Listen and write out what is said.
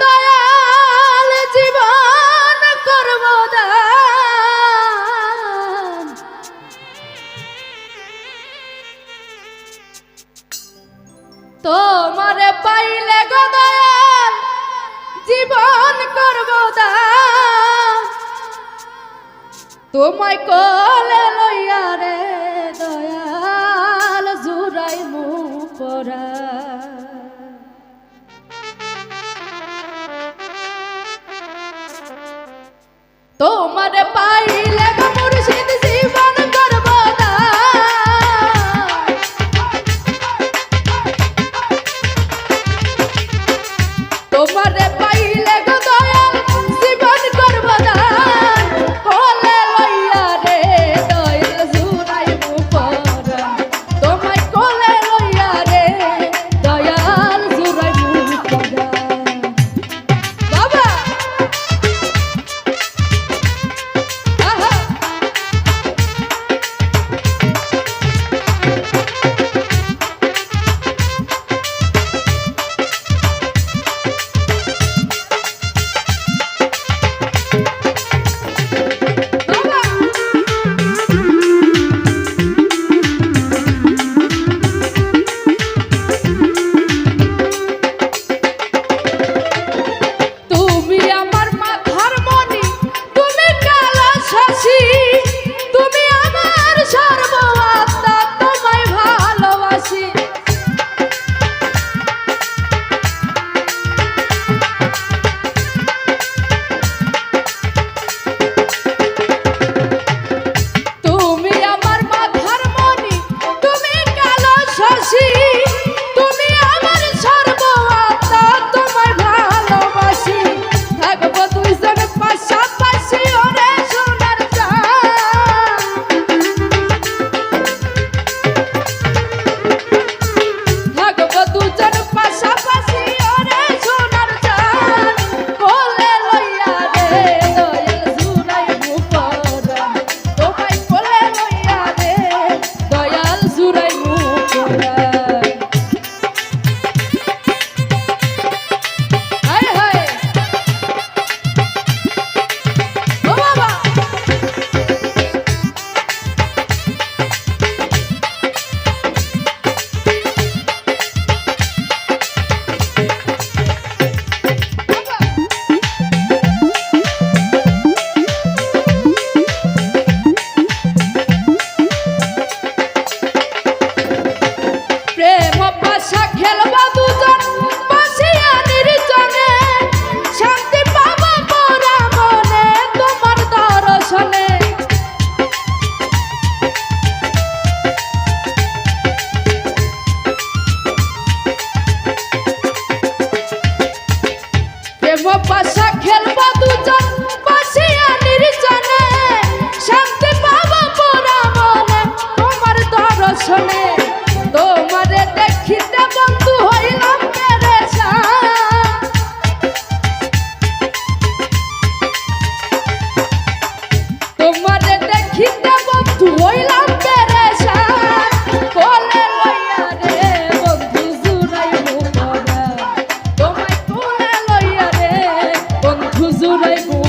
দয়াল জীবন করব তোমার পাইলে গো দয়াল জীবন করব তোমায় কলে লইয়া রে তোমার পাই পাশা খেলব দুজন পাশিয়া নির্জনে। শান্তি পাবো পোড়া মনে তোমার দর্শনে। পুরাই